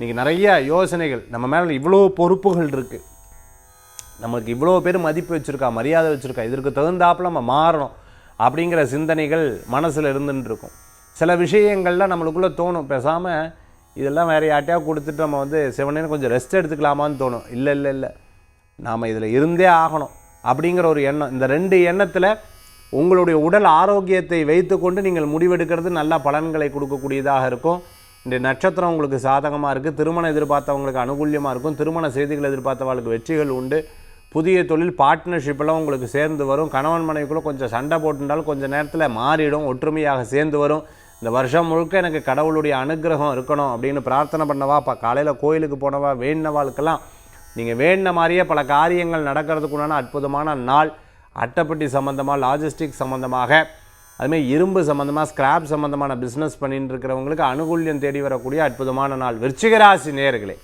இன்றைக்கி நிறைய யோசனைகள். நம்ம மேலே இவ்வளோ பொறுப்புகள் இருக்குது நம்மளுக்கு இவ்வளோ பேர் மதிப்பு வச்சுருக்கா மரியாதை வச்சுருக்கா இதற்கு தகுந்தாப்புல நம்ம மாறணும் அப்படிங்கிற சிந்தனைகள் மனசில் இருந்துட்டுருக்கும். சில விஷயங்கள்லாம் நம்மளுக்குள்ளே தோணும். பேசாமல் இதெல்லாம் வேறு யார்ட்டையா கொடுத்துட்டு நம்ம வந்து சிவனேன்னு கொஞ்சம் ரெஸ்ட் எடுத்துக்கலாமான்னு தோணும். இல்லை இல்லை இல்லை. நாம் இதில் இருந்தே ஆகணும் அப்படிங்கிற ஒரு எண்ணம். இந்த ரெண்டு எண்ணத்தில் உங்களுடைய உடல் ஆரோக்கியத்தை வைத்துக்கொண்டு நீங்கள் முடிவெடுக்கிறது நல்ல பலன்களை கொடுக்கக்கூடியதாக இருக்கும். இந்த நட்சத்திரம் உங்களுக்கு சாதகமாக இருக்குது திருமணம் எதிர்பார்த்தவங்களுக்கு அனுகூல்யமாக இருக்கும் திருமண செய்திகள் எதிர்பார்த்தவங்களுக்கு வெற்றிகள் உண்டு. புதிய தொழில் பார்ட்னர்ஷிப்பெல்லாம் உங்களுக்கு சேர்ந்து வரும். கணவன் மனைவிக்குள்ளே கொஞ்சம் சண்டை போட்டுட்டாலும் கொஞ்சம் நேரத்தில் மாறிடும் ஒற்றுமையாக சேர்ந்து வரும். இந்த வருஷம் முழுக்க எனக்கு கடவுளுடைய அனுகிரகம் இருக்கணும் அப்படின்னு பிரார்த்தனை பண்ணவா இப்போ காலையில் கோயிலுக்கு போனவா வேண்டினவாளுக்கெல்லாம் நீங்கள் வேண்டின மாதிரியே பல காரியங்கள் நடக்கிறதுக்குண்டான அற்புதமான நாள். அட்டைப்பட்டி சம்மந்தமாக லாஜிஸ்டிக் சம்மந்தமாக அதுமாதிரி இரும்பு சம்மந்தமாக ஸ்கிராப் சம்மந்தமான பிஸ்னஸ் பண்ணிட்டு இருக்கிறவங்களுக்கு அனுகூல்யம் தேடி வரக்கூடிய அற்புதமான நாள். விருச்சிகராசி நேர்களே